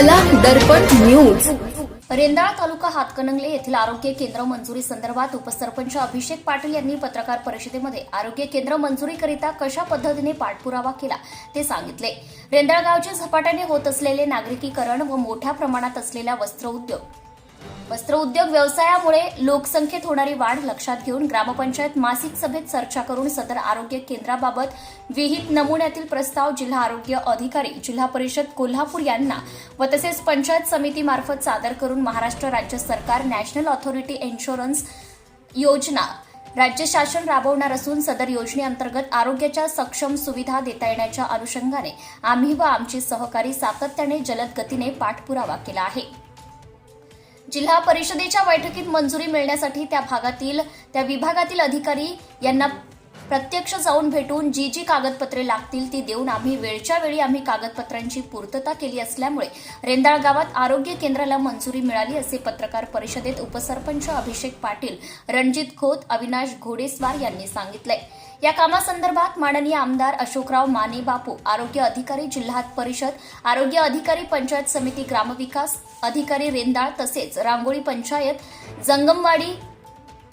कला दर्पण न्यूज रेंदाळा तालुका हातकणंगले येथील आरोग्य केंद्र मंजुरी संदर्भात उपसरपंच अभिषेक पाटील यांनी पत्रकार परिषदेमध्ये आरोग्य केंद्र मंजुरीकरिता कशा पद्धतीने पाठपुरावा केला ते सांगितले. रेंदाळगावचे झपाट्याने होत असलेले नागरिकीकरण व मोठ्या प्रमाणात असलेला वस्त्रोद्योग वस्त्र उद्योग व्यवसायामुळे लोकसंख्येत होणारी वाढ लक्षात घेऊन ग्रामपंचायत मासिक सभेत चर्चा करून सदर आरोग्य केंद्राबाबत विहित नमुन्यातील प्रस्ताव जिल्हा आरोग्य अधिकारी जिल्हा परिषद कोल्हापूर यांना व तसेच पंचायत समितीमार्फत सादर करून महाराष्ट्र राज्य सरकार नॅशनल ऑथॉरिटी इन्शुरन्स योजना राज्य शासन राबवणार असून सदर योजनेअंतर्गत आरोग्याच्या सक्षम सुविधा देता येण्याच्या अनुषंगाने आम्ही व आमचे सहकारी सातत्याने जलद गतीने पाठपुरावा केला आहे. जिल्हा परिषदेच्या बैठकीत मंजुरी मिळण्यासाठी त्या भागातील त्या विभागातील अधिकारी यांना प्रत्यक्ष जाऊन भेटून जी जी कागदपत्रे लागतील ती देऊन आम्ही वेळच्या वेळी आम्ही कागदपत्रांची पूर्तता केली असल्यामुळे रेंदाळ गावात आरोग्य केंद्राला मंजुरी मिळाली असे पत्रकार परिषदेत उपसरपंच अभिषेक पाटील रणजित खोत अविनाश घोडेस्वार यांनी सांगितले या कामासंदर्भात माननीय आमदार अशोकराव माने बापू आरोग्य अधिकारी जिल्हा परिषद आरोग्य अधिकारी पंचायत समिती ग्रामविकास अधिकारी रेंदाळ तसेच रांगोळी पंचायत जंगमवाडी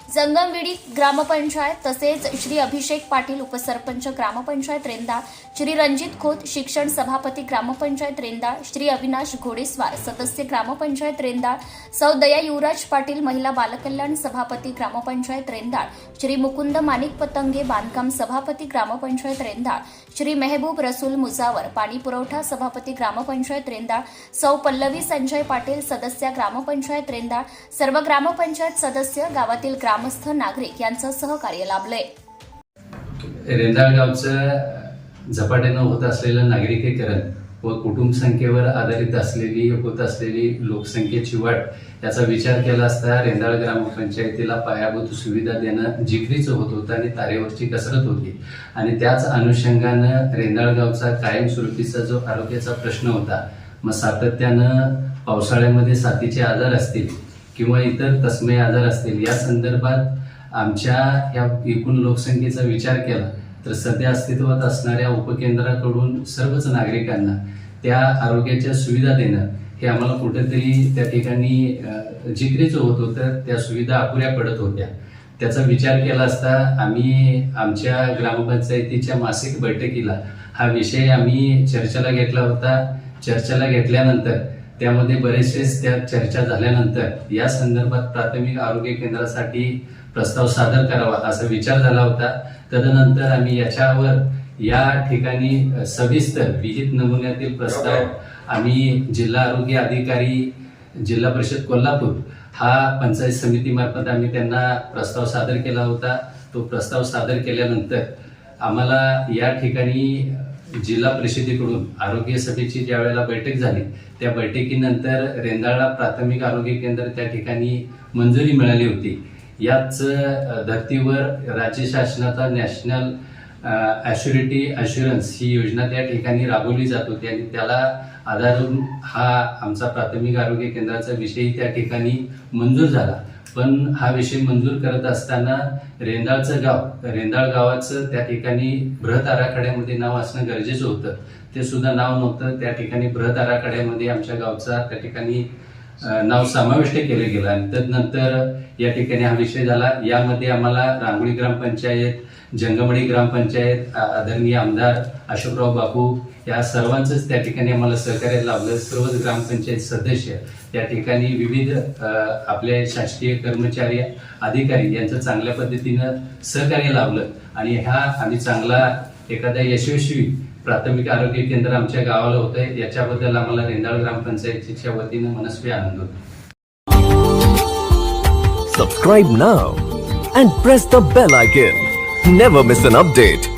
जंगमविडी ग्रामपंचायत तसेच श्री अभिषेक पाटील उपसरपंच ग्रामपंचायत रेंदा श्री रणजित खोत शिक्षण सभापती ग्रामपंचायत रेंदाळ श्री अविनाश घोडेस्वार सदस्य ग्रामपंचायत रेंदाळ सौ दया युवराज पाटील महिला बालकल्याण सभापती ग्रामपंचायत रेंदाळ श्री मुकुंद माणिक पतंगे बांधकाम सभापती ग्रामपंचायत रेंदाळ श्री मेहबूब रसूल मुजावर पाणी पुरवठा सभापती ग्रामपंचायत रेंदाळ सौ पल्लवी संजय पाटील सदस्य ग्रामपंचायत रेंदाळ सर्व ग्रामपंचायत सदस्य गावातील ग्रामस्थ नागरिक यांचं सहकार्य लाभलंय. रेंदाळ गावचं झपाट्यानं होत असलेलं नागरिकीकरण व कुटुंब संख्येवर आधारित असलेली होत असलेली लोकसंख्येची वाढ याचा विचार केला असता रेंदाळ ग्रामपंचायतीला पायाभूत सुविधा देणं जिकरीचं होत होतं आणि तारेवरची कसरत होती. आणि त्याच अनुषंगानं रेंदाळगावचा कायमस्वरूपीचा जो आरोग्याचा प्रश्न होता मग सातत्यानं पावसाळ्यामध्ये साथीचे आजार असतील किंवा इतर तस्मय आजार असतील या संदर्भात आमच्या या एकूण लोकसंख्येचा विचार केला. तर सध्या अस्तित्वात असणाऱ्या उपकेंद्राकडून सर्वच नागरिकांना त्या आरोग्याच्या सुविधा देणं हे आम्हाला कुठेतरी त्या ठिकाणी जिकरीचं होत होतं त्या सुविधा अपुऱ्या पडत होत्या. त्याचा विचार केला असता आम्ही आमच्या ग्रामपंचायतीच्या मासिक बैठकीला हा विषय आम्ही चर्चेला घेतला होता. चर्चेला घेतल्यानंतर त्यामध्ये बरेचसेच त्या चर्चा झाल्यानंतर या संदर्भात प्राथमिक आरोग्य केंद्रासाठी प्रस्ताव सादर करावा असा विचार झाला होता. तदनंतर आम्ही याच्यावर या ठिकाणी सविस्तर विहित नमुन्यातील प्रस्ताव आम्ही जिल्हा आरोग्य अधिकारी जिल्हा परिषद कोल्हापूर हा पंचायत समितीमार्फत आम्ही त्यांना प्रस्ताव सादर केला होता. तो प्रस्ताव सादर केल्यानंतर आम्हाला या ठिकाणी जिल्हा परिषदेकडून आरोग्य सभेची ज्या वेळेला बैठक झाली त्या बैठकीनंतर रेंदाळा प्राथमिक आरोग्य केंद्र त्या ठिकाणी मंजुरी मिळाली होती. याच धर्तीवर राज्य शासनाचा नॅशनल ॲश्युरिटी अश्युरन्स ही योजना त्या ठिकाणी राबवली जात. होती आणि त्याला आधारून हा आमचा प्राथमिक आरोग्य केंद्राचा विषय त्या ठिकाणी मंजूर झाला. पण हा विषय मंजूर करत असताना रेंदाळचं गाव रेंदाळ गावाचं त्या ठिकाणी बृहत आराखड्यामध्ये नाव असणं गरजेचं होतं. ते सुद्धा नाव नव्हतं. त्या ठिकाणी बृहत आराखड्यामध्ये आमच्या गावचा त्या ठिकाणी नाव समाविष्ट केलं गेलं. आणि तदनंतर या ठिकाणी हा विषय झाला. यामध्ये आम्हाला रांगोळी ग्रामपंचायत जंगमडी ग्रामपंचायत आदरणीय आमदार अशोकराव बापू या सर्वांचंच त्या ठिकाणी आम्हाला सहकार्य लाभलं. सर्वच ग्रामपंचायत सदस्य त्या ठिकाणी विविध आपले शासकीय कर्मचारी अधिकारी यांचं चांगल्या पद्धतीनं सहकार्य लाभलं. आणि ह्या आम्ही चांगला एखाद्या यशस्वी प्राथमिक आरोग्य केंद्र आमच्या गावाला होत आहे याच्याबद्दल आम्हाला रेंदाळ ग्रामपंचायतीच्या वतीनं मनस्वी आनंद होतो. Subscribe now and press the bell icon never miss an update